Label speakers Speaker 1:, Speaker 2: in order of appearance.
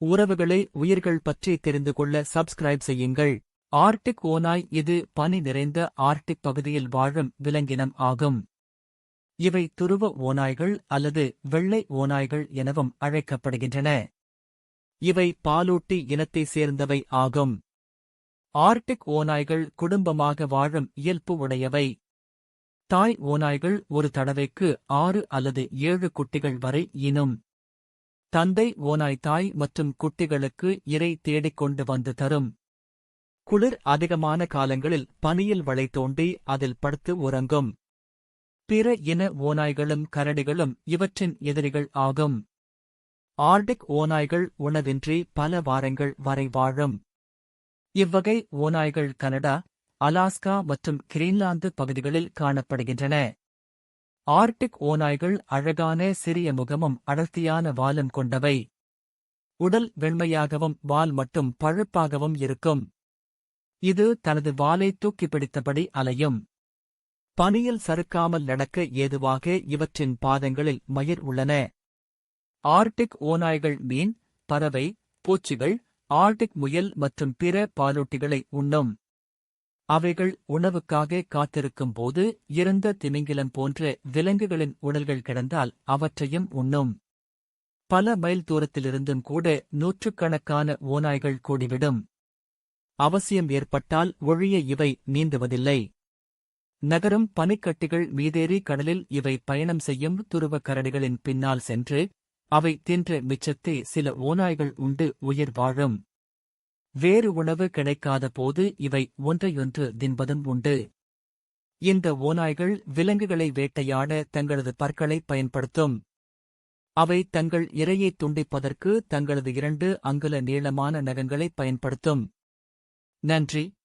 Speaker 1: உறவுகளை உயிர்கள் பற்றி தெரிந்து கொள்ள சப்ஸ்கிரைப் செய்யுங்கள். ஆர்டிக் ஓநாய் இது பனி நிறைந்த ஆர்டிக் பகுதியில் வாழும் விலங்கினம் ஆகும். இவை துருவ ஓநாய்கள் அல்லது வெள்ளை ஓநாய்கள் எனவும் அழைக்கப்படுகின்றன. இவை பாலூட்டி இனத்தைச் சேர்ந்தவை ஆகும். ஆர்டிக் ஓநாய்கள் குடும்பமாக வாழும் இயல்பு உடையவை. தாய் ஓநாய்கள் ஒரு தடவைக்கு ஆறு அல்லது ஏழு குட்டிகள் வரை ஈனும் தந்தை ஓனாய் தாய் மற்றும் குட்டிகளுக்கு இரை தேடிக் கொண்டு வந்து தரும். குளிர் அதிகமான காலங்களில் பனியில் வளை தோண்டி அதில் படுத்து உறங்கும். பிற இன ஓநாய்களும் கரடிகளும் இவற்றின் எதிரிகள் ஆகும். ஆர்டிக் ஓநாய்கள் உணவின்றி பல வாரங்கள் வரை வாழும். இவ்வகை ஓநாய்கள் கனடா அலாஸ்கா மற்றும் கிரீன்லாந்து பகுதிகளில் காணப்படுகின்றன. ஆர்டிக் ஓநாய்கள் அழகான சிறிய முகமும் அடர்த்தியான வாலும் கொண்டவை. உடல் வெண்மையாகவும் வால் மட்டும் பழுப்பாகவும் இருக்கும். இது தனது வாலை தூக்கி பிடித்தபடி அலையும். பனியில் சறுக்காமல் நடக்க ஏதுவாக இவற்றின் பாதங்களில் மயிர் உள்ளன. ஆர்டிக் ஓநாய்கள் மீன் பறவை பூச்சிகள் ஆர்டிக் முயல் மற்றும் பிற பாலூட்டிகளை உண்ணும். அவைகள் உணவுக்காக காத்திருக்கும் போது இறந்த திமிங்கிலம் போன்ற விலங்குகளின் உடல்கள் கிடந்தால் அவற்றையும் உண்ணும். பல மைல் தூரத்திலிருந்தும் கூட நூற்றுக்கணக்கான ஓநாய்கள் கூடிவிடும். அவசியம் ஏற்பட்டால் ஒழிய இவை நீந்துவதில்லை. நகரும் பனிக்கட்டிகள் மீதேறி கடலில் இவை பயணம் செய்யும் துருவக் கரடிகளின் பின்னால் சென்று அவை தின்ற மிச்சத்தை சில ஓநாய்கள் உண்டு உயிர் வாழும். வேறு உணவு கிடைக்காத போது இவை ஒன்றையொன்று தின்பதும் உண்டு. இந்த ஓநாய்கள் விலங்குகளை வேட்டையாட தங்களது பற்களை பயன்படுத்தும். அவை தங்கள் இரையை துண்டிப்பதற்கு தங்களது இரண்டு அங்குல நீளமான நகங்களை பயன்படுத்தும். நன்றி.